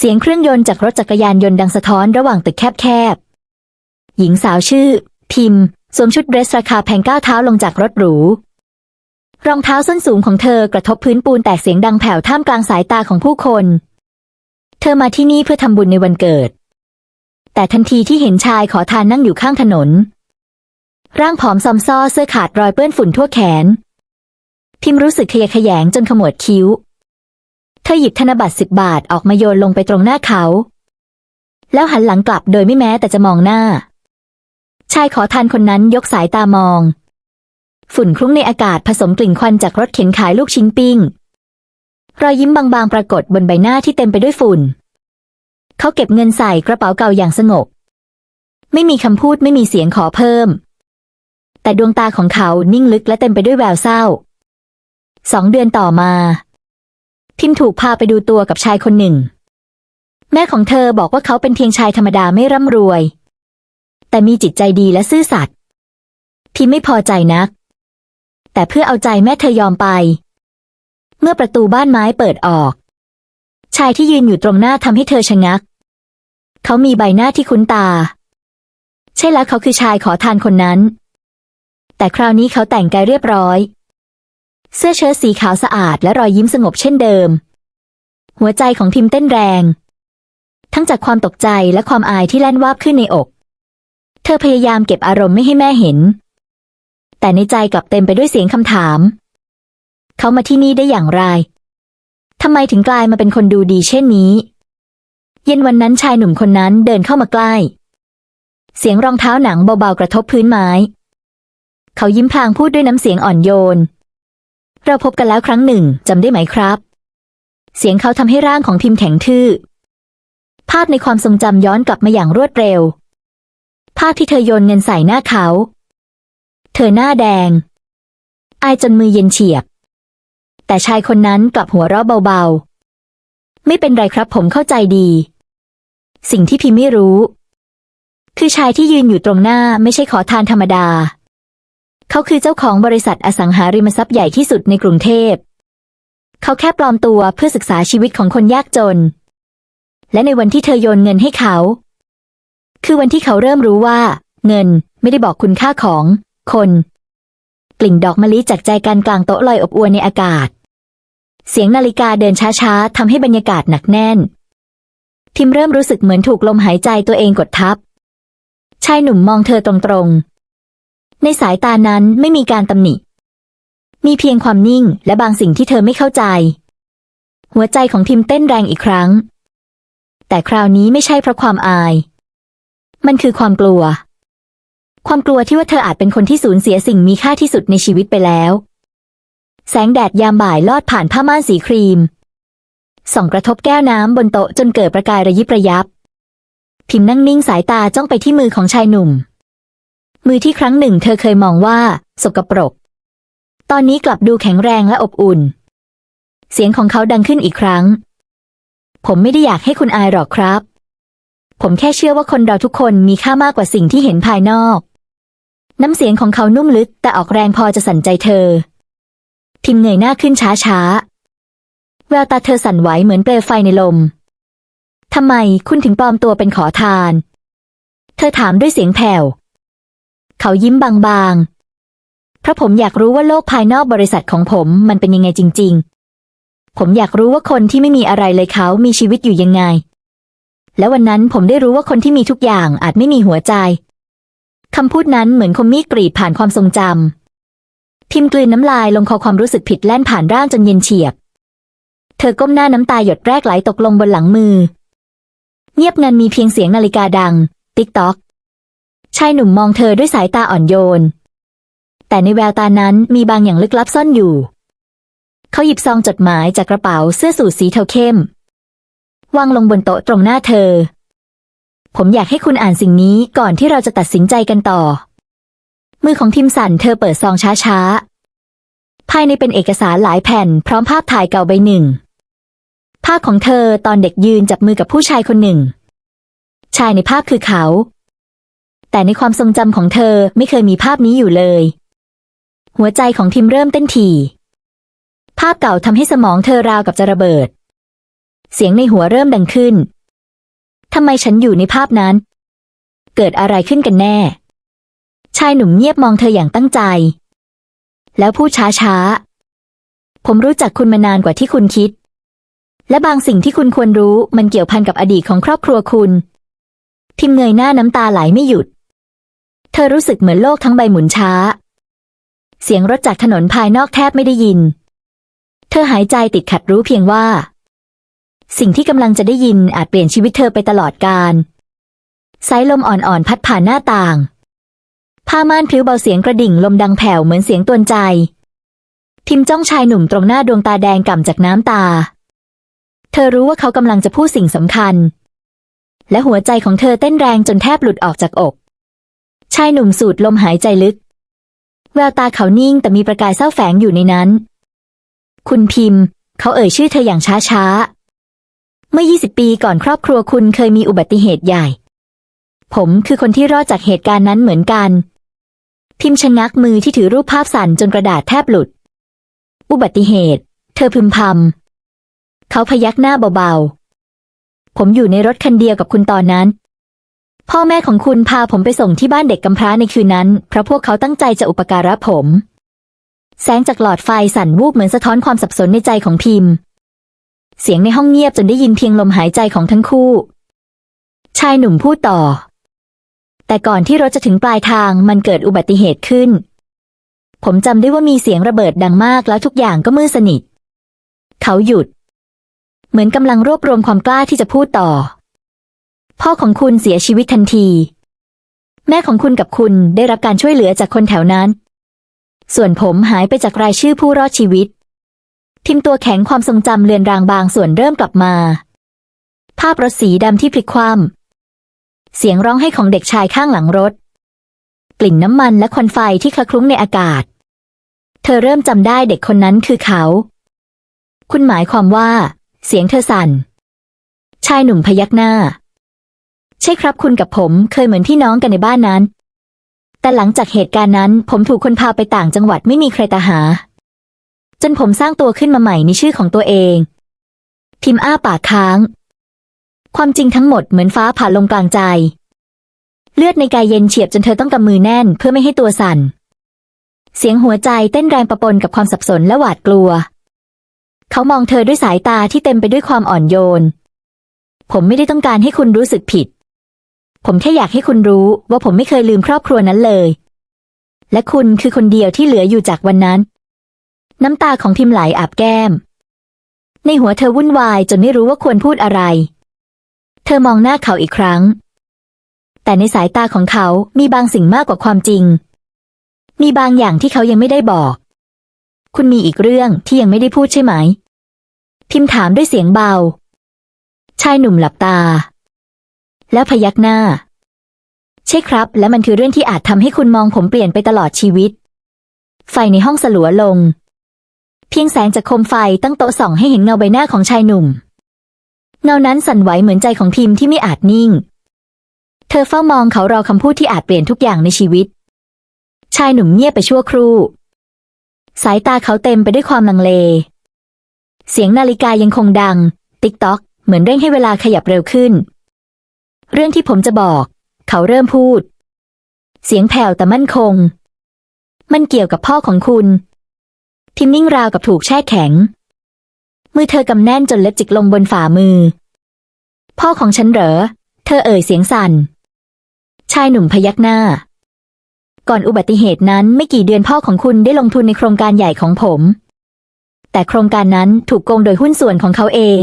เสียงเครื่องยนต์จากรถจักรยานยนต์ดังสะท้อนระหว่างตึกแคบๆ หญิงสาวชื่อ พิมพ์ สวมชุดเดรสราคาแพงก้าวเท้าลงจากรถหรู รองเท้าส้นสูงของเธอกระทบพื้นปูนแตกเสียงดังแผ่วท่ามกลางสายตาของผู้คน เธอมาที่นี่เพื่อทำบุญในวันเกิด แต่ทันทีที่เห็นชายขอทานนั่งอยู่ข้างถนน ร่างผอมซอมซ้อเสื้อขาดรอยเปื้อนฝุ่นทั่วแขน พิมพ์รู้สึกขยะแขยงจนขมวดคิ้ว เธอหยิบธนบัตรสิบบาทออกมาโยนลงไปตรงหน้าเขา แล้วหันหลังกลับโดยไม่แม้แต่จะมองหน้า ชายขอทานคนนั้นยกสายตามอง ฝุ่นคลุ้งในอากาศผสมกลิ่นควันจากรถเข็นขายลูกชิ้นปิ้ง รอยยิ้มบางๆปรากฏบนใบหน้าที่เต็มไปด้วยฝุ่น เขาเก็บเงินใส่กระเป๋าเก่าอย่างสงบ ไม่มีคำพูดไม่มีเสียงขอเพิ่ม แต่ดวงตาของเขานิ่งลึกและเต็มไปด้วยแววเศร้าสองเดือนต่อมา พิมถูกพาไปดูตัวกับชายคนหนึ่ง แม่ของเธอบอกว่าเขาเป็นเพียงชายธรรมดาไม่ร่ำรวย แต่มีจิตใจดีและซื่อสัตย์พิมไม่พอใจนัก แต่เพื่อเอาใจแม่เธอยอมไป เมื่อประตูบ้านไม้เปิดออก ชายที่ยืนอยู่ตรงหน้าทำให้เธอชะงัก เขามีใบหน้าที่คุ้นตา ใช่แล้วเขาคือชายขอทานคนนั้น แต่คราวนี้เขาแต่งกายเรียบร้อย เสื้อเชิ้ตสีขาวสะอาดและรอยยิ้มสงบเช่นเดิม หัวใจของพิมพ์เต้นแรง ทั้งจากความตกใจและความอายที่แล่นวาบขึ้นในอก เธอพยายามเก็บอารมณ์ไม่ให้แม่เห็น แต่ในใจกลับเต็มไปด้วยเสียงคำถาม เขามาที่นี่ได้อย่างไรทำไมถึงกลายมาเป็นคนดูดีเช่นนี้ เย็นวันนั้นชายหนุ่มคนนั้นเดินเข้ามาใกล้ เสียงรองเท้าหนังเบาๆกระทบพื้นไม้ เขายิ้มพลางพูดด้วยน้ำเสียงอ่อนโยน เราพบกันแล้วครั้งหนึ่งจำได้ไหมครับ เสียงเขาทำให้ร่างของพิมพ์แข็งทื่อ ภาพในความทรงจำย้อนกลับมาอย่างรวดเร็ว ภาพที่เธอโยนเงินใส่หน้าเขา เธอหน้าแดง อายจนมือเย็นเฉียบ แต่ชายคนนั้นกลับหัวเราะเบาๆ ไม่เป็นไรครับผมเข้าใจดี สิ่งที่พิมไม่รู้ คือชายที่ยืนอยู่ตรงหน้าไม่ใช่ขอทานธรรมดา เขาคือเจ้าของบริษัทอสังหาริมทรัพย์ใหญ่ที่สุดในกรุงเทพ เขาแค่ปลอมตัวเพื่อศึกษาชีวิตของคนยากจน และในวันที่เธอโยนเงินให้เขา คือวันที่เขาเริ่มรู้ว่า เงินไม่ได้บอกคุณค่าของ คน กลิ่นดอกมะลิจากใจกันกลางโต๊ะลอยอบอวลในอากาศ เสียงนาฬิกาเดินช้าๆทำให้บรรยากาศหนักแน่นพิมเริ่มรู้สึกเหมือนถูกลมหายใจตัวเองกดทับชายหนุ่มมองเธอตรงๆ ในสายตานั้นไม่มีการตำหนิ มีเพียงความนิ่งและบางสิ่งที่เธอไม่เข้าใจ หัวใจของพิมเต้นแรงอีกครั้ง แต่คราวนี้ไม่ใช่เพราะความอาย มันคือความกลัว ความกลัวที่ว่าเธออาจเป็นคนที่สูญเสียสิ่งมีค่าที่สุดในชีวิตไปแล้ว แสงแดดยามบ่ายลอดผ่านผ้าม่านสีครีม ส่องกระทบแก้วน้ำบนโต๊ะจนเกิดประกายระยิบระยับ พิมพ์นั่งนิ่งสายตาจ้องไปที่มือของชายหนุ่ม มือที่ครั้งหนึ่งเธอเคยมองว่า สกปรก ตอนนี้กลับดูแข็งแรงและอบอุ่น เสียงของเขาดังขึ้นอีกครั้ง ผมไม่ได้อยากให้คุณอายหรอกครับ ผมแค่เชื่อว่าคนเราทุกคนมีค่ามากกว่าสิ่งที่เห็นภายนอก น้ำเสียงของเขานุ่มลึก แต่ออกแรงพอจะสั่นใจเธอ พิมพ์เงยหน้าขึ้นช้าๆ แววตาเธอสั่นไหวเหมือนเปลวไฟในลมทำไมคุณถึงปลอมตัวเป็นขอทาน เธอถามด้วยเสียงแผ่ว เขายิ้มบางๆ เพราะผมอยากรู้ว่าโลกภายนอกบริษัทของผมมันเป็นยังไงจริง ๆ ผมอยากรู้ว่าคนที่ไม่มีอะไรเลยเขามีชีวิตอยู่ยังไง แล้ววันนั้นผมได้รู้ว่าคนที่มีทุกอย่างอาจไม่มีหัวใจคำพูดนั้นเหมือนคมมีดกรีดผ่านความทรงจำพิมพ์กลืนน้ำลายลงคอความรู้สึกผิดแล่นผ่านร่างจนเย็นเฉียบ เธอก้มหน้าน้ำตาหยดแรกไหลตกลงบนหลังมือ เงียบงันมีเพียงเสียงนาฬิกาดัง ติ๊กต๊อก ชายหนุ่มมองเธอด้วยสายตาอ่อนโยน แต่ในแววตานั้นมีบางอย่างลึกลับซ่อนอยู่ เขาหยิบซองจดหมายจากกระเป๋าเสื้อสูทสีเทาเข้ม วางลงบนโต๊ะตรงหน้าเธอ ผมอยากให้คุณอ่านสิ่งนี้ก่อนที่เราจะตัดสินใจกันต่อ มือของพิมสันเธอเปิดซองช้าๆ ภายในเป็นเอกสารหลายแผ่นพร้อมภาพถ่ายเก่าใบหนึ่ง ภาพของเธอตอนเด็กยืนจับมือกับผู้ชายคนหนึ่ง ชายในภาพคือเขา แต่ในความทรงจำของเธอไม่เคยมีภาพนี้อยู่เลย หัวใจของพิมเริ่มเต้นถี่ ภาพเก่าทำให้สมองเธอราวกับจะระเบิด เสียงในหัวเริ่มดังขึ้นทำไมฉันอยู่ในภาพนั้น เกิดอะไรขึ้นกันแน่ ชายหนุ่มเงียบมองเธออย่างตั้งใจ แล้วพูดช้าๆผมรู้จักคุณมานานกว่าที่คุณคิด และบางสิ่งที่คุณควรรู้มันเกี่ยวพันกับอดีตของครอบครัวคุณ พิมเงยหน้าน้ำตาไหลไม่หยุด เธอรู้สึกเหมือนโลกทั้งใบหมุนช้า เสียงรถจากถนนภายนอกแทบไม่ได้ยิน เธอหายใจติดขัดรู้เพียงว่า สิ่งที่กำลังจะได้ยินอาจเปลี่ยนชีวิตเธอไปตลอดกาลสายลมอ่อนๆพัดผ่านหน้าต่าง ผ้าม่านพลิ้วเบาเสียงกระดิ่งลมดังแผ่วเหมือนเสียงตวนใจ พิมจ้องชายหนุ่มตรงหน้าดวงตาแดงก่ำจากน้ำตา เธอรู้ว่าเขากำลังจะพูดสิ่งสำคัญ และหัวใจของเธอเต้นแรงจนแทบหลุดออกจากอก ชายหนุ่มสูดลมหายใจลึก แววตาเขานิ่งแต่มีประกายเศร้าแฝงอยู่ในนั้น คุณพิมพ์ เขาเอ่ยชื่อเธออย่างช้าๆเมื่อ 20 ปีก่อนครอบครัวคุณเคยมีอุบัติเหตุใหญ่ ผมคือคนที่รอดจากเหตุการณ์นั้นเหมือนกัน พิมพ์ชะงักมือที่ถือรูปภาพสั่นจนกระดาษแทบหลุด อุบัติเหตุ เธอพึมพำเขาพยักหน้าเบาๆผมอยู่ในรถคันเดียวกับคุณตอนนั้น พ่อแม่ของคุณพาผมไปส่งที่บ้านเด็กกำพร้าในคืนนั้น เพราะพวกเขาตั้งใจจะอุปการะผม แสงจากหลอดไฟสั่นวูบเหมือนสะท้อนความสับสนในใจของพิมพ์ เสียงในห้องเงียบจนได้ยินเพียงลมหายใจของทั้งคู่ ชายหนุ่มพูดต่อ แต่ก่อนที่รถจะถึงปลายทางมันเกิดอุบัติเหตุขึ้น ผมจำได้ว่ามีเสียงระเบิดดังมากแล้วทุกอย่างก็มืดสนิท เขาหยุด เหมือนกำลังรวบรวมความกล้าที่จะพูดต่อ พ่อของคุณเสียชีวิตทันที แม่ของคุณกับคุณได้รับการช่วยเหลือจากคนแถวนั้น ส่วนผมหายไปจากรายชื่อผู้รอดชีวิต ทิมตัวแข็งความทรงจำเลือนรางบางส่วนเริ่มกลับมา ภาพรถสีดำที่พลิกคว่ำเสียงร้องไห้ของเด็กชายข้างหลังรถ กลิ่นน้ำมันและควันไฟที่คละคลุ้งในอากาศ เธอเริ่มจำได้เด็กคนนั้นคือเขา คุณหมายความว่า เสียงเธอสั่น ชายหนุ่มพยักหน้า ใช่ครับคุณกับผมเคยเหมือนพี่น้องกันในบ้านนั้น แต่หลังจากเหตุการณ์นั้น ผมถูกคนพาไปต่างจังหวัดไม่มีใครตาหา จนผมสร้างตัวขึ้นมาใหม่ในชื่อของตัวเอง พิมพ์อ้าปากค้าง ความจริงทั้งหมดเหมือนฟ้าผ่าลงกลางใจ เลือดในกายเย็นเฉียบจนเธอต้องกำมือแน่นเพื่อไม่ให้ตัวสั่น เสียงหัวใจเต้นแรงประปนกับความสับสนและหวาดกลัว เขามองเธอด้วยสายตาที่เต็มไปด้วยความอ่อนโยน ผมไม่ได้ต้องการให้คุณรู้สึกผิด ผมแค่อยากให้คุณรู้ว่าผมไม่เคยลืมครอบครัวนั้นเลย และคุณคือคนเดียวที่เหลืออยู่จากวันนั้น น้ำตาของพิมพ์ไหลอาบแก้ม ในหัวเธอวุ่นวายจนไม่รู้ว่าควรพูดอะไร เธอมองหน้าเขาอีกครั้ง แต่ในสายตาของเขามีบางสิ่งมากกว่าความจริง มีบางอย่างที่เขายังไม่ได้บอก คุณมีอีกเรื่องที่ยังไม่ได้พูดใช่ไหม พิมพ์ถามด้วยเสียงเบา ชายหนุ่มหลับตา แล้พยักหน้า ใช่ครับ และมันคือเรื่องที่อาจทำให้คุณมองผมเปลี่ยนไปตลอดชีวิต ไฟในห้องสลัวลง เพียงแสงจากโคมไฟตั้งโต๊ะส่องให้เห็นเงาใบหน้าของชายหนุ่ม เงานั้นสั่นไหวเหมือนใจของพิมพ์ที่ไม่อาจนิ่ง เธอเฝ้ามองเขารอคำพูดที่อาจเปลี่ยนทุกอย่างในชีวิต ชายหนุ่มเงียบไปชั่วครู่ สายตาเขาเต็มไปด้วยความลังเล เสียงนาฬิกายังคงดัง ติ๊กต๊อก เหมือนเร่งให้เวลาขยับเร็วขึ้น เรื่องที่ผมจะบอก เขาเริ่มพูด เสียงแผ่วแต่มั่นคง มันเกี่ยวกับพ่อของคุณ พิมนิ่งราวกับถูกแช่แข็ง มือเธอกำแน่นจนเล็บจิกลงบนฝ่ามือ พ่อของฉันเหรอ เธอเอ่ยเสียงสั่น ชายหนุ่มพยักหน้า ก่อนอุบัติเหตุนั้นไม่กี่เดือนพ่อของคุณได้ลงทุนในโครงการใหญ่ของผม แต่โครงการนั้นถูกโกงโดยหุ้นส่วนของเขาเอง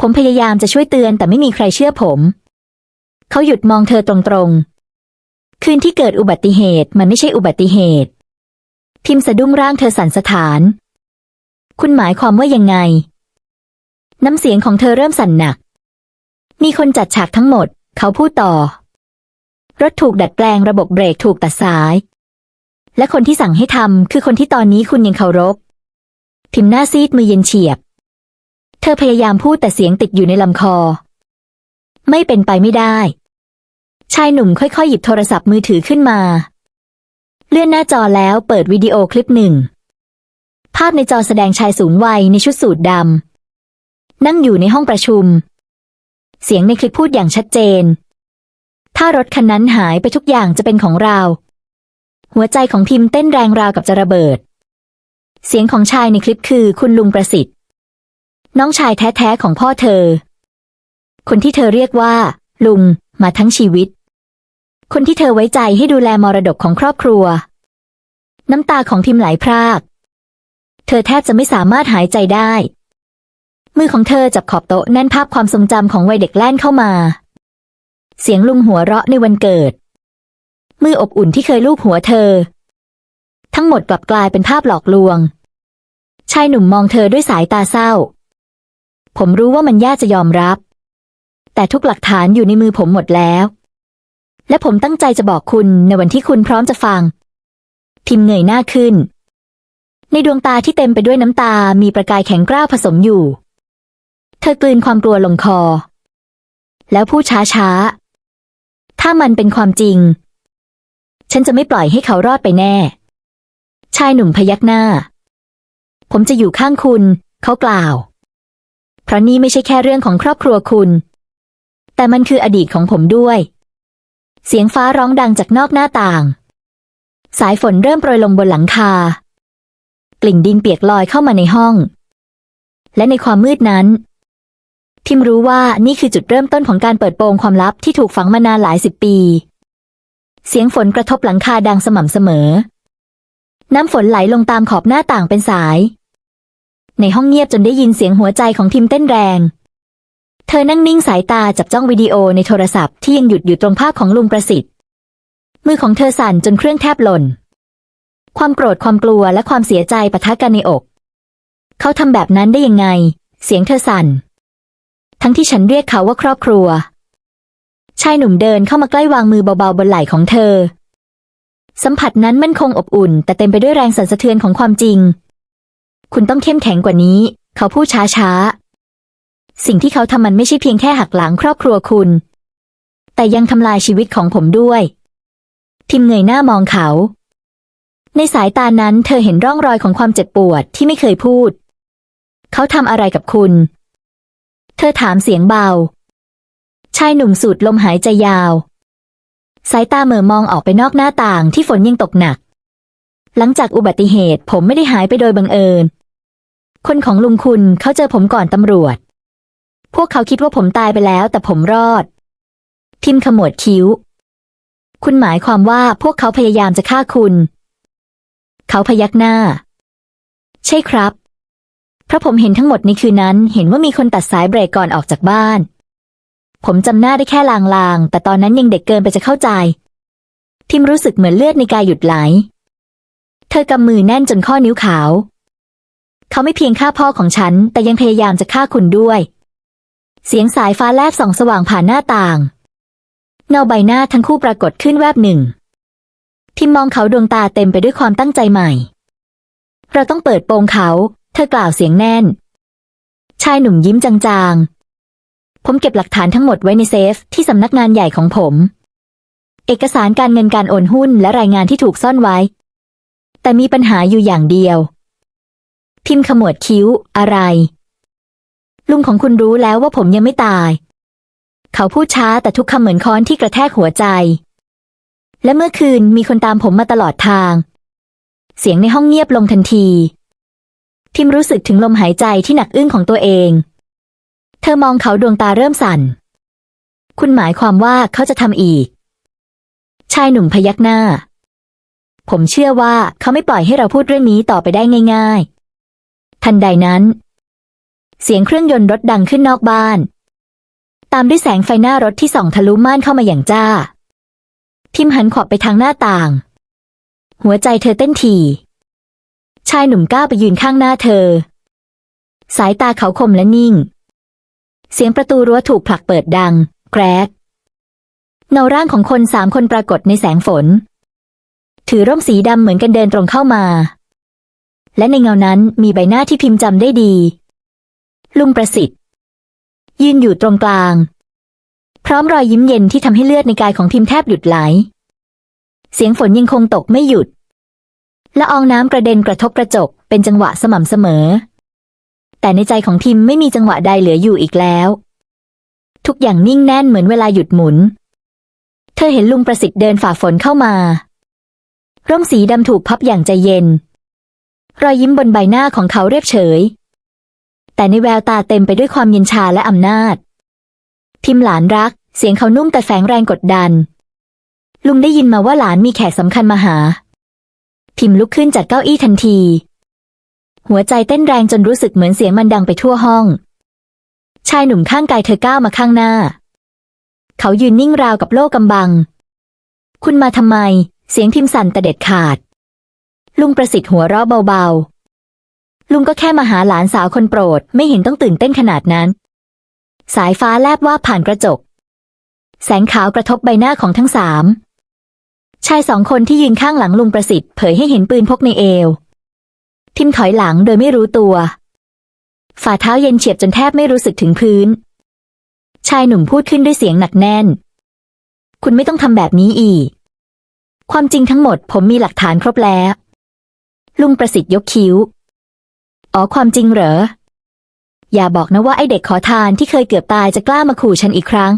ผมพยายามจะช่วยเตือนแต่ไม่มีใครเชื่อผม เขาหยุดมองเธอตรงๆ คืนที่เกิดอุบัติเหตุมันไม่ใช่อุบัติเหตุ พิมพ์สะดุ้งร่างเธอสั่นสะท้าน คุณหมายความว่ายังไง น้ำเสียงของเธอเริ่มสั่นหนัก มีคนจัดฉากทั้งหมด เขาพูดต่อ รถถูกดัดแปลงระบบเบรกถูกตัดสาย และคนที่สั่งให้ทำคือคนที่ตอนนี้คุณยังเคารพ พิมพ์หน้าซีดมือเย็นเฉียบ เธอพยายามพูดแต่เสียงติดอยู่ในลำคอ ไม่เป็นไปไม่ได้ ชายหนุ่มค่อยๆ หยิบโทรศัพท์มือถือขึ้นมา เลื่อนหน้าจอแล้วเปิดวิดีโอคลิปหนึ่ง ภาพในจอแสดงชายสูงวัยในชุดสูทดำนั่งอยู่ในห้องประชุม เสียงในคลิปพูดอย่างชัดเจน ถ้ารถคันนั้นหายไปทุกอย่างจะเป็นของเรา หัวใจของพิมพ์เต้นแรงราวกับจะระเบิด เสียงของชายในคลิปคือคุณลุงประสิทธิ์ น้องชายแท้ๆของพ่อเธอ คนที่เธอเรียกว่า ลุง มาทั้งชีวิต คนที่เธอไว้ใจให้ดูแลมรดกของครอบครัว น้ำตาของพิมพ์ไหลพราก เธอแทบจะไม่สามารถหายใจได้ มือของเธอจับขอบโต๊ะแน่นภาพความทรงจำของวัยเด็กแล่นเข้ามา เสียงลุงหัวเราะในวันเกิด มืออบอุ่นที่เคยลูบหัวเธอ ทั้งหมดกลับกลายเป็นภาพหลอกลวง ชายหนุ่มมองเธอด้วยสายตาเศร้า ผมรู้ว่ามันยากจะยอมรับ แต่ทุกหลักฐานอยู่ในมือผมหมดแล้ว และผมตั้งใจจะบอกคุณในวันที่คุณพร้อมจะฟัง พิมพ์เงยหน้าขึ้น ในดวงตาที่เต็มไปด้วยน้ำตา มีประกายแข็งกร้าวผสมอยู่ เธอกลืนความกลัวลงคอ แล้วพูดช้าๆ ถ้ามันเป็นความจริง ฉันจะไม่ปล่อยให้เขารอดไปแน่ ชายหนุ่มพยักหน้า ผมจะอยู่ข้างคุณ เขากล่าว เพราะนี่ไม่ใช่แค่เรื่องของครอบครัวคุณ แต่มันคืออดีตของผมด้วย เสียงฟ้าร้องดังจากนอกหน้าต่าง สายฝนเริ่มโปรยลงบนหลังคา กลิ่นดินเปียกลอยเข้ามาในห้อง และในความมืดนั้น พิมรู้ว่านี่คือจุดเริ่มต้นของการเปิดโปงความลับที่ถูกฝังมานานหลายสิบปี เสียงฝนกระทบหลังคาดังสม่ำเสมอ น้ำฝนไหลลงตามขอบหน้าต่างเป็นสาย ในห้องเงียบจนได้ยินเสียงหัวใจของพิมเต้นแรง เธอนั่งนิ่งสายตาจับจ้องวิดีโอในโทรศัพท์ที่ยังหยุดอยู่ตรงภาพของลุงประสิทธิ์ มือของเธอสั่นจนเครื่องแทบหล่น ความโกรธความกลัวและความเสียใจปะทะกันในอก เขาทำแบบนั้นได้ยังไง เสียงเธอสั่น ทั้งที่ฉันเรียกเขาว่าครอบครัว ชายหนุ่มเดินเข้ามาใกล้วางมือเบาๆบนไหล่ของเธอ สัมผัสนั้นมั่นคงอบอุ่น แต่เต็มไปด้วยแรงสั่นสะเทือนของความจริง คุณต้องเข้มแข็งกว่านี้ เขาพูดช้าๆ สิ่งที่เขาทำมันไม่ใช่เพียงแค่หักหลังครอบครัวคุณ แต่ยังทำลายชีวิตของผมด้วย พิมเงยหน้ามองเขา ในสายตานั้นเธอเห็นร่องรอยของความเจ็บปวดที่ไม่เคยพูด เขาทำอะไรกับคุณ เธอถามเสียงเบา ชายหนุ่มสูดลมหายใจยาว สายตาเหม่อมองออกไปนอกหน้าต่างที่ฝนยังตกหนัก หลังจากอุบัติเหตุผมไม่ได้หายไปโดยบังเอิญ คนของลุงคุณเขาเจอผมก่อนตำรวจ พวกเขาคิดว่าผมตายไปแล้ว แต่ผมรอดพิมขมวดคิ้ว คุณหมายความว่าพวกเขาพยายามจะฆ่าคุณ เขาพยักหน้า ใช่ครับ เพราะผมเห็นทั้งหมดในคืนนั้น เห็นว่ามีคนตัดสายเบรกก่อนออกจากบ้าน ผมจำหน้าได้แค่ลางๆ แต่ตอนนั้นยังเด็กเกินไปจะเข้าใจพิมรู้สึกเหมือนเลือดในกายหยุดไหล เธอกำมือแน่นจนข้อนิ้วขาว เขาไม่เพียงฆ่าพ่อของฉัน แต่ยังพยายามจะฆ่าคุณด้วย เสียงสายฟ้าแลบส่องสว่างผ่านหน้าต่าง เงาใบหน้าทั้งคู่ปรากฏขึ้นแวบหนึ่ง พิมมองเขาดวงตาเต็มไปด้วยความตั้งใจใหม่ เราต้องเปิดโปงเขา เธอกล่าวเสียงแน่น ชายหนุ่มยิ้มจางๆ ผมเก็บหลักฐานทั้งหมดไว้ในเซฟที่สำนักงานใหญ่ของผม เอกสารการเงินการโอนหุ้นและรายงานที่ถูกซ่อนไว้ แต่มีปัญหาอยู่อย่างเดียว พิมขมวดคิ้วอะไร ลุงของคุณรู้แล้วว่าผมยังไม่ตาย เขาพูดช้าแต่ทุกคำเหมือนค้อนที่กระแทกหัวใจ และเมื่อคืนมีคนตามผมมาตลอดทาง เสียงในห้องเงียบลงทันทีพิมรู้สึกถึงลมหายใจที่หนักอึ้งของตัวเอง เธอมองเขาดวงตาเริ่มสั่น คุณหมายความว่าเขาจะทำอีก ชายหนุ่มพยักหน้า ผมเชื่อว่าเขาไม่ปล่อยให้เราพูดเรื่องนี้ต่อไปได้ง่าย ๆ ทันใดนั้น เสียงเครื่องยนต์รถดังขึ้นนอกบ้าน ตามด้วยแสงไฟหน้ารถที่ส่องทะลุม่านเข้ามาอย่างจ้า พิมหันขอบไปทางหน้าต่าง หัวใจเธอเต้นถี่ชายหนุ่มก้าวไปยืนข้างหน้าเธอ สายตาเขาคมและนิ่ง เสียงประตูรั้วถูกผลักเปิดดัง แกรกเงาร่างของคนสามคนปรากฏในแสงฝน ถือร่มสีดำเหมือนกันเดินตรงเข้ามา และในเงานั้นมีใบหน้าที่พิมพ์จำได้ดี ลุงประสิทธิ์ ยืนอยู่ตรงกลาง พร้อมรอยยิ้มเย็นที่ทำให้เลือดในกายของพิมพ์แทบหยุดไหล เสียงฝนยังคงตกไม่หยุดละอองน้ำกระเด็นกระทบกระจกเป็นจังหวะสม่ำเสมอ แต่ในใจของพิมพ์ไม่มีจังหวะใดเหลืออยู่อีกแล้ว ทุกอย่างนิ่งแน่นเหมือนเวลาหยุดหมุน เธอเห็นลุงประสิทธิ์เดินฝ่าฝนเข้ามา ร่มสีดำถูกพับอย่างใจเย็น รอยยิ้มบนใบหน้าของเขาเรียบเฉย แต่ในแววตาเต็มไปด้วยความเย็นชาและอำนาจ พิมพ์หลานรัก เสียงเขานุ่มแต่แฝงแรงกดดัน ลุงได้ยินมาว่าหลานมีแขกสำคัญมาหา พิมพ์ลุกขึ้นจากเก้าอี้ทันที หัวใจเต้นแรงจนรู้สึกเหมือนเสียงมันดังไปทั่วห้อง ชายหนุ่มข้างกายเธอก้าวมาข้างหน้า เขายืนนิ่งราวกับโลกกำบัง คุณมาทำไม เสียงพิมพ์สั่นแต่เด็ดขาด ลุงประสิทธิ์หัวเราะเบาๆ ลุงก็แค่มาหาหลานสาวคนโปรด ไม่เห็นต้องตื่นเต้นขนาดนั้น สายฟ้าแลบว่าผ่านกระจก แสงขาวกระทบใบหน้าของทั้งสาม ชายสองคนที่ยืนข้างหลังลุงประสิทธิ์เผยให้เห็นปืนพกในเอว ทิมถอยหลังโดยไม่รู้ตัว ฝ่าเท้าเย็นเฉียบจนแทบไม่รู้สึกถึงพื้น ชายหนุ่มพูดขึ้นด้วยเสียงหนักแน่น คุณไม่ต้องทำแบบนี้อีก ความจริงทั้งหมดผมมีหลักฐานครบแล้ว ลุงประสิทธิ์ยกคิ้ว อ๋อความจริงเหรอ อย่าบอกนะว่าไอเด็กขอทานที่เคยเกือบตายจะกล้ามาขู่ฉันอีกครั้ง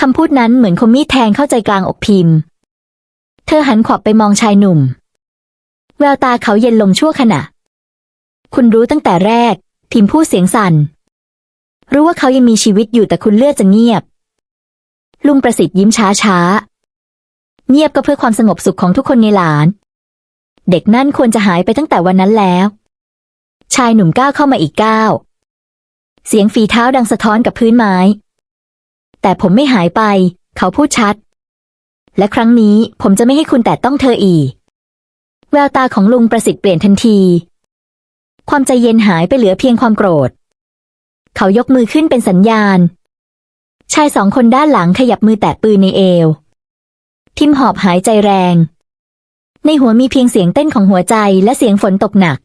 คำพูดนั้นเหมือนคมมีดแทงเข้าใจกลางอกพิมพ์ เธอหันขวับไปมองชายหนุ่ม แววตาเขาเย็นลงชั่วขณะ คุณรู้ตั้งแต่แรก พิมพ์พูดเสียงสั่น รู้ว่าเขายังมีชีวิตอยู่แต่คุณเลือกจะเงียบ ลุงประสิทธิ์ยิ้มช้าช้า เงียบก็เพื่อความสงบสุขของทุกคนในหลาน เด็กนั่นควรจะหายไปตั้งแต่วันนั้นแล้ว ชายหนุ่มก้าวเข้ามาอีกก้าว เสียงฝีเท้าดังสะท้อนกับพื้นไม้ แต่ผมไม่หายไป เขาพูดชัด และครั้งนี้ผมจะไม่ให้คุณแตะต้องเธออีก แววตาของลุงประสิทธิ์เปลี่ยนทันที ความใจเย็นหายไปเหลือเพียงความโกรธ เขายกมือขึ้นเป็นสัญญาณ ชายสองคนด้านหลังขยับมือแตะปืนในเอว ทิมหอบหายใจแรง ในหัวมีเพียงเสียงเต้นของหัวใจและเสียงฝนตกหนัก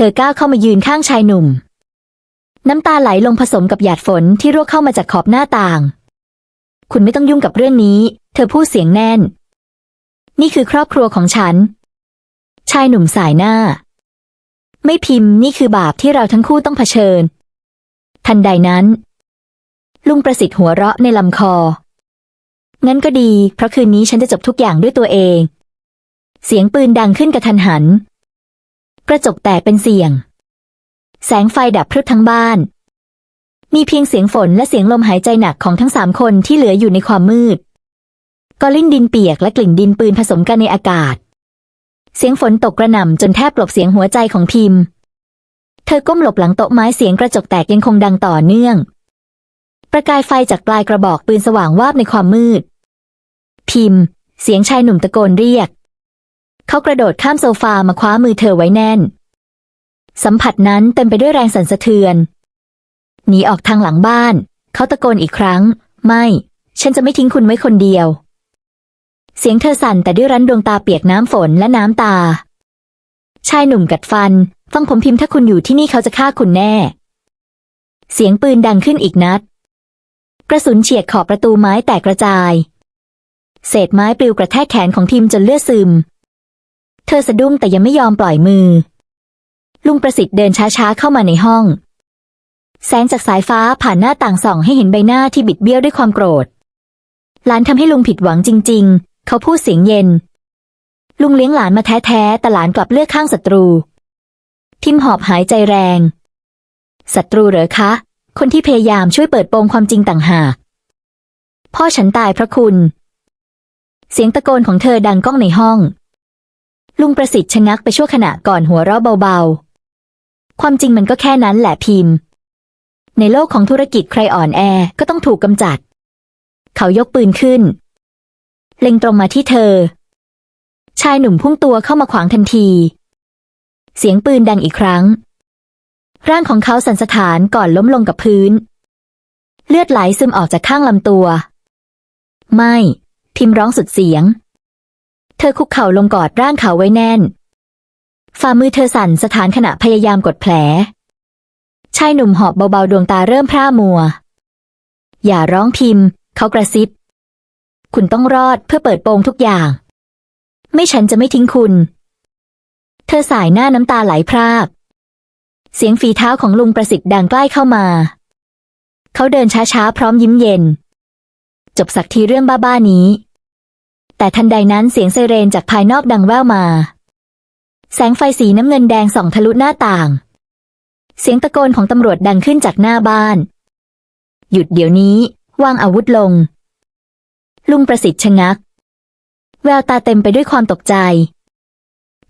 เธอก้าวเข้ามายืนข้างชายหนุ่ม น้ำตาไหลลงผสมกับหยาดฝนที่ร่วงเข้ามาจากขอบหน้าต่าง คุณไม่ต้องยุ่งกับเรื่องนี้ เธอพูดเสียงแน่น นี่คือครอบครัวของฉัน ชายหนุ่มสายหน้า ไม่พิมพ์นี่คือบาปที่เราทั้งคู่ต้องเผชิญ ทันใดนั้น ลุงประสิทธิ์หัวเราะในลำคอ งั้นก็ดี เพราะคืนนี้ฉันจะจบทุกอย่างด้วยตัวเอง เสียงปืนดังขึ้นกระทันหัน กระจกแตกเป็นเสียง แสงไฟดับพรึบทั้งบ้าน มีเพียงเสียงฝนและเสียงลมหายใจหนักของทั้งสามคนที่เหลืออยู่ในความมืดกอลิ่นดินเปียกและกลิ่นดินปืนผสมกันในอากาศ เสียงฝนตกกระหน่ำจนแทบกลบเสียงหัวใจของพิมพ์ เธอก้มหลบหลังโต๊ะไม้เสียงกระจกแตกยังคงดังต่อเนื่อง ประกายไฟจากปลายกระบอกปืนสว่างวาบในความมืด พิมพ์ เสียงชายหนุ่มตะโกนเรียก เขากระโดดข้ามโซฟามาคว้ามือเธอไว้แน่น สัมผัสนั้นเต็มไปด้วยแรงสั่นสะเทือน หนีออกทางหลังบ้าน เขาตะโกนอีกครั้ง ไม่ ฉันจะไม่ทิ้งคุณไว้คนเดียว เสียงเธอสั่นแต่ด้วยรั้นดวงตาเปียกน้ำฝนและน้ำตา ชายหนุ่มกัดฟัน ฟังผมพิมพ์ถ้าคุณอยู่ที่นี่เขาจะฆ่าคุณแน่ เสียงปืนดังขึ้นอีกนัด กระสุนเฉียดขอบประตูไม้แตกกระจาย เศษไม้ปลิวกระแทกแขนของพิมพ์จนเลือดซึม เธอสะดุ้งแต่ยังไม่ยอมปล่อยมือ ลุงประสิทธิ์เดินช้าๆเข้ามาในห้อง แสงจากสายฟ้าผ่านหน้าต่างส่องให้เห็นใบหน้าที่บิดเบี้ยวด้วยความโกรธหลานทำให้ลุงผิดหวังจริง ๆ เขาพูดเสียงเย็น ลุงเลี้ยงหลานมาแท้ๆแต่หลานกลับเลือกข้างศัตรู ทิมหอบหายใจแรงศัตรูเหรอคะ คนที่พยายามช่วยเปิดโปงความจริงต่างหาก พ่อฉันตายพระคุณ เสียงตะโกนของเธอดังก้องในห้อง ลุงประสิทธิ์ชะงักไปชั่วขณะก่อนหัวเราะเบาๆ ความจริงมันก็แค่นั้นแหละพิมพ์ ในโลกของธุรกิจใครอ่อนแอก็ต้องถูกกำจัด เขายกปืนขึ้น เล็งตรงมาที่เธอ ชายหนุ่มพุ่งตัวเข้ามาขวางทันที เสียงปืนดังอีกครั้ง ร่างของเขาสั่นสะท้านก่อนล้มลงกับพื้น เลือดไหลซึมออกจากข้างลำตัว ไม่ พิมพ์ร้องสุดเสียง เธอคุกเข่าลงกอดร่างเขาไว้แน่น ฝ่ามือเธอสั่นสถานขณะพยายามกดแผล ชายหนุ่มหอบเบาๆดวงตาเริ่มพร่ามัว อย่าร้องพิมพ์ เขากระซิบ คุณต้องรอดเพื่อเปิดโปงทุกอย่าง ไม่ฉันจะไม่ทิ้งคุณ เธอสายหน้าน้ำตาไหลพราก เสียงฝีเท้าของลุงประสิทธิ์ดังใกล้เข้ามา เขาเดินช้าๆพร้อมยิ้มเย็น จบสักทีเรื่องบ้าๆนี้ แต่ทันใดนั้นเสียงไซเรนจากภายนอกดังแว่วมา แสงไฟสีน้ำเงินแดงส่องทะลุหน้าต่าง เสียงตะโกนของตำรวจดังขึ้นจากหน้าบ้าน หยุดเดี๋ยวนี้ วางอาวุธลง ลุงประสิทธิ์ชะงัก แววตาเต็มไปด้วยความตกใจ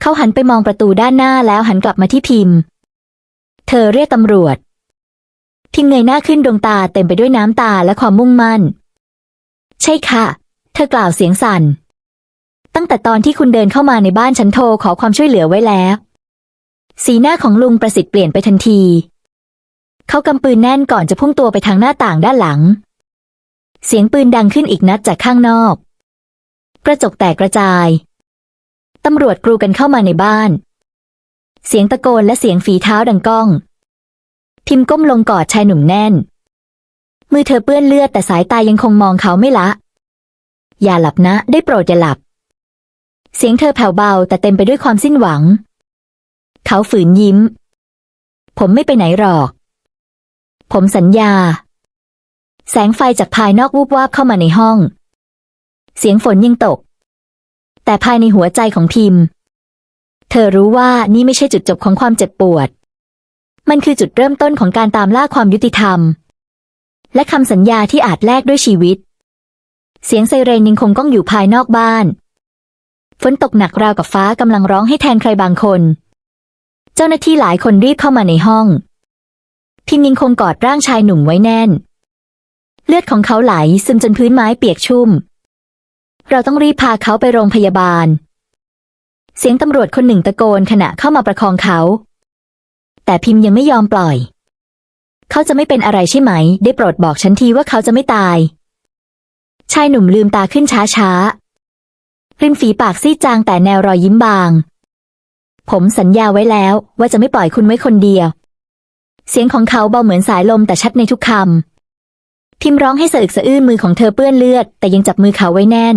เขาหันไปมองประตูด้านหน้าแล้วหันกลับมาที่พิมพ์ เธอเรียกตำรวจ พิมพ์เงยหน้าขึ้นดวงตาเต็มไปด้วยน้ำตาและความมุ่งมั่น ใช่ค่ะ ธอกล่าวเสียงสั่น ตั้งแต่ตอนที่คุณเดินเข้ามาในบ้านฉันโทรขอความช่วยเหลือไว้แล้ว สีหน้าของลุงประสิทธิ์เปลี่ยนไปทันที เขากำปืนแน่นก่อนจะพุ่งตัวไปทางหน้าต่างด้านหลัง เสียงปืนดังขึ้นอีกนัดจากข้างนอก กระจกแตกกระจาย ตำรวจกรูกันเข้ามาในบ้าน เสียงตะโกนและเสียงฝีเท้าดังก้อง พิมพ์ก้มลงกอดชายหนุ่มแน่น มือเธอเปื้อนเลือดแต่สายตายังคงมองเขาไม่ละ อย่าหลับนะ ได้โปรดอย่าหลับ เสียงเธอแผ่วเบาแต่เต็มไปด้วยความสิ้นหวัง เขาฝืนยิ้ม ผมไม่ไปไหนหรอก ผมสัญญา แสงไฟจากภายนอกวูบวาบเข้ามาในห้อง เสียงฝนยังตก แต่ภายในหัวใจของพิมพ์ เธอรู้ว่านี่ไม่ใช่จุดจบของความเจ็บปวด มันคือจุดเริ่มต้นของการตามล่าความยุติธรรม และคำสัญญาที่อาจแลกด้วยชีวิต เสียงไซเรนยังคงก้องอยู่ภายนอกบ้าน ฝนตกหนักราวกับฟ้ากำลังร้องให้แทนใครบางคน เจ้าหน้าที่หลายคนรีบเข้ามาในห้อง พิมยังคงกอดร่างชายหนุ่มไว้แน่น เลือดของเขาไหลซึมจนพื้นไม้เปียกชุ่ม เราต้องรีบพาเขาไปโรงพยาบาล เสียงตำรวจคนหนึ่งตะโกนขณะเข้ามาประคองเขา แต่พิมพ์ยังไม่ยอมปล่อย เขาจะไม่เป็นอะไรใช่ไหม ได้โปรดบอกฉันทีว่าเขาจะไม่ตาย ชายหนุ่มลืมตาขึ้นช้าช้าริมฝีปากซีดจางแต่แนวรอยยิ้มบาง ผมสัญญาไว้แล้วว่าจะไม่ปล่อยคุณไว้คนเดียว เสียงของเขาเบาเหมือนสายลมแต่ชัดในทุกคำ พิมร้องให้สะอึกสะอื้นมือของเธอเปื้อนเลือด แต่ยังจับมือเขาไว้แน่น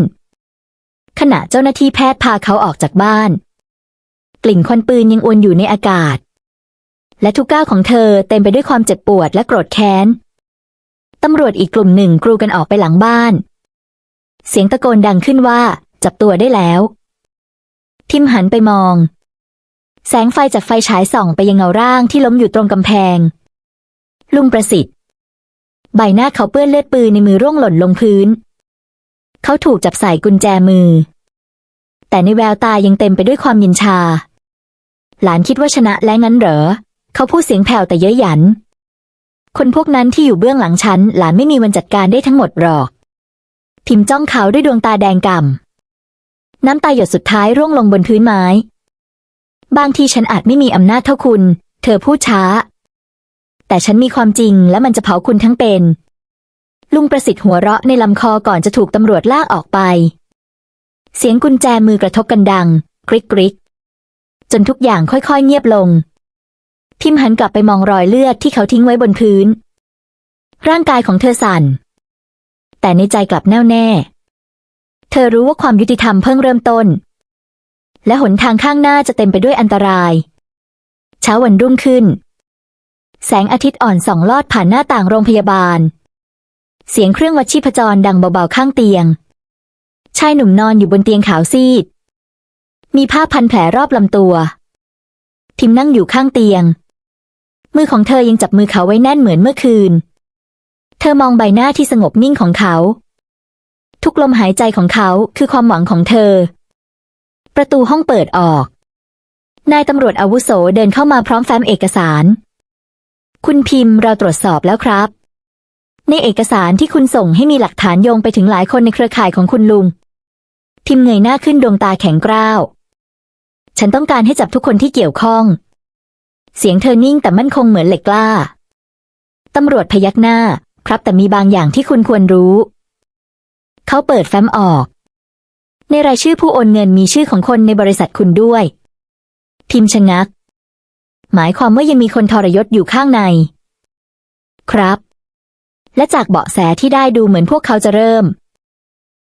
ขณะเจ้าหน้าที่แพทย์พาเขาออกจากบ้าน กลิ่นควันปืนยังอวนอยู่ในอากาศ และทุกก้าวของเธอเต็มไปด้วยความเจ็บปวดและโกรธแค้นตำรวจอีกกลุ่มหนึ่งกรูกันออกไปหลังบ้าน เสียงตะโกนดังขึ้นว่า จับตัวได้แล้วพิมหันไปมอง แสงไฟจากไฟฉายส่องไปยังเงาร่างที่ล้มอยู่ตรงกำแพง ลุงประสิทธิ์ ใบหน้าเขาเปื้อนเลือดปืนในมือร่วงหล่นลงพื้น เขาถูกจับใส่กุญแจมือ แต่ในแววตายังเต็มไปด้วยความยินชา หลานคิดว่าชนะและงั้นเหรอ เขาพูดเสียงแผ่วแต่เย้ยหยัน คนพวกนั้นที่อยู่เบื้องหลังฉันหลานไม่มีวันจัดการได้ทั้งหมดหรอก พิมพ์จ้องเขาด้วยดวงตาแดงก่ำ น้ำตาหยดสุดท้ายร่วงลงบนพื้นไม้ บางทีฉันอาจไม่มีอำนาจเท่าคุณ เธอพูดช้า แต่ฉันมีความจริงและมันจะเผาคุณทั้งเป็น ลุงประสิทธิ์หัวเราะในลำคอก่อนจะถูกตำรวจลากออกไป เสียงกุญแจมือกระทบกันดัง กริกกริกจนทุกอย่างค่อยๆเงียบลง พิมพ์หันกลับไปมองรอยเลือดที่เขาทิ้งไว้บนพื้น ร่างกายของเธอสั่น แต่ในใจกลับแน่วแน่ เธอรู้ว่าความยุติธรรมเพิ่งเริ่มต้น และหนทางข้างหน้าจะเต็มไปด้วยอันตราย เช้าวันรุ่งขึ้น แสงอาทิตย์อ่อนส่องลอดผ่านหน้าต่างโรงพยาบาล เสียงเครื่องวัดชีพจรดังเบาๆข้างเตียง ชายหนุ่มนอนอยู่บนเตียงขาวซีด มีผ้าพันแผลรอบลำตัวพิมนั่งอยู่ข้างเตียง มือของเธอยังจับมือเขาไว้แน่นเหมือนเมื่อคืน เธอมองใบหน้าที่สงบนิ่งของเขา ทุกลมหายใจของเขาคือความหวังของเธอ ประตูห้องเปิดออก นายตำรวจอาวุโสเดินเข้ามาพร้อมแฟ้มเอกสาร คุณพิมพ์เราตรวจสอบแล้วครับ ในเอกสารที่คุณส่งให้มีหลักฐานโยงไปถึงหลายคนในเครือข่ายของคุณลุง พิมพ์เงยหน้าขึ้นดวงตาแข็งกร้าว ฉันต้องการให้จับทุกคนที่เกี่ยวข้อง เสียงเธอนิ่งแต่มั่นคงเหมือนเหล็กกล้าตำรวจพยักหน้า ครับแต่มีบางอย่างที่คุณควรรู้ เขาเปิดแฟ้มออก ในรายชื่อผู้โอนเงินมีชื่อของคนในบริษัทคุณด้วย พิมพ์ชะงัก หมายความว่ายังมีคนทรยศอยู่ข้างใน ครับ และจากเบาะแสที่ได้ดูเหมือนพวกเขาจะเริ่ม